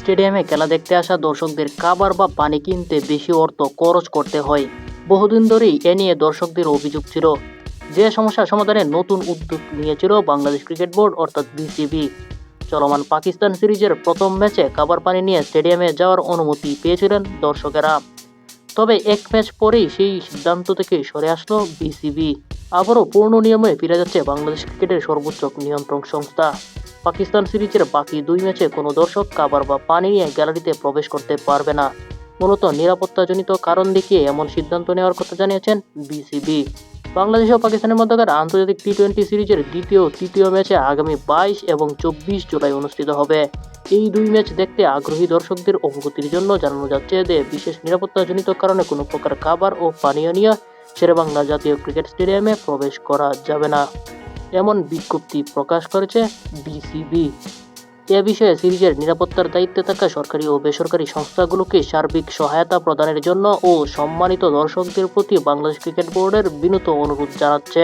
স্টেডিয়ামে খেলা দেখতে আসা দর্শকদের খাবার বা পানি কিনতে বেশি অর্থ খরচ করতে হয়। বহুদিন ধরেই এ নিয়ে দর্শকদের অভিযোগ ছিল। যে সমস্যা সমাধানে নতুন উদ্যোগ নিয়েছিল বাংলাদেশ ক্রিকেট বোর্ড অর্থাৎ বিসিবি। চলমান পাকিস্তান সিরিজের প্রথম ম্যাচে খাবার পানি নিয়ে স্টেডিয়ামে যাওয়ার অনুমতি পেয়েছিলেন দর্শকেরা। তবে এক ম্যাচ পরেই সেই সিদ্ধান্ত থেকে সরে আসলো বিসিবি। আবারও পূর্ণ নিয়মে ফিরে যাচ্ছে বাংলাদেশ ক্রিকেটের সর্বোচ্চ নিয়ন্ত্রণ সংস্থা। পাকিস্তান সিরিজের বাকি দুই ম্যাচে কোনো দর্শক খাবার বা পানি নিয়ে গ্যালারিতে প্রবেশ করতে পারবে না। মূলত নিরাপত্তাজনিত কারণ দেখিয়ে এমন সিদ্ধান্ত নেওয়ার কথা জানিয়েছেন বিসিবি। বাংলাদেশ ও পাকিস্তানের মধ্যকার আন্তর্জাতিক টি টোয়েন্টি সিরিজের দ্বিতীয় তৃতীয় ম্যাচে আগামী বাইশ এবং চব্বিশ জুলাই অনুষ্ঠিত হবে। এই দুই ম্যাচ দেখতে আগ্রহী দর্শকদের অবগতির জন্য জানানো যাচ্ছে যে, বিশেষ নিরাপত্তাজনিত কারণে কোনো প্রকার খাবার ও পানীয় নিয়ে শেরেবাংলা জাতীয় ক্রিকেট স্টেডিয়ামে প্রবেশ করা যাবে না। এমন বিজ্ঞপ্তি প্রকাশ করেছে বিসিবি। এ বিষয়ে সিরিজের নিরাপত্তার দায়িত্বে থাকা সরকারি ও বেসরকারি সংস্থাগুলোকে সার্বিক সহায়তা প্রদানের জন্য ও সম্মানিত দর্শকদের প্রতি বাংলাদেশ ক্রিকেট বোর্ডের বিনীত অনুরোধ জানাচ্ছে।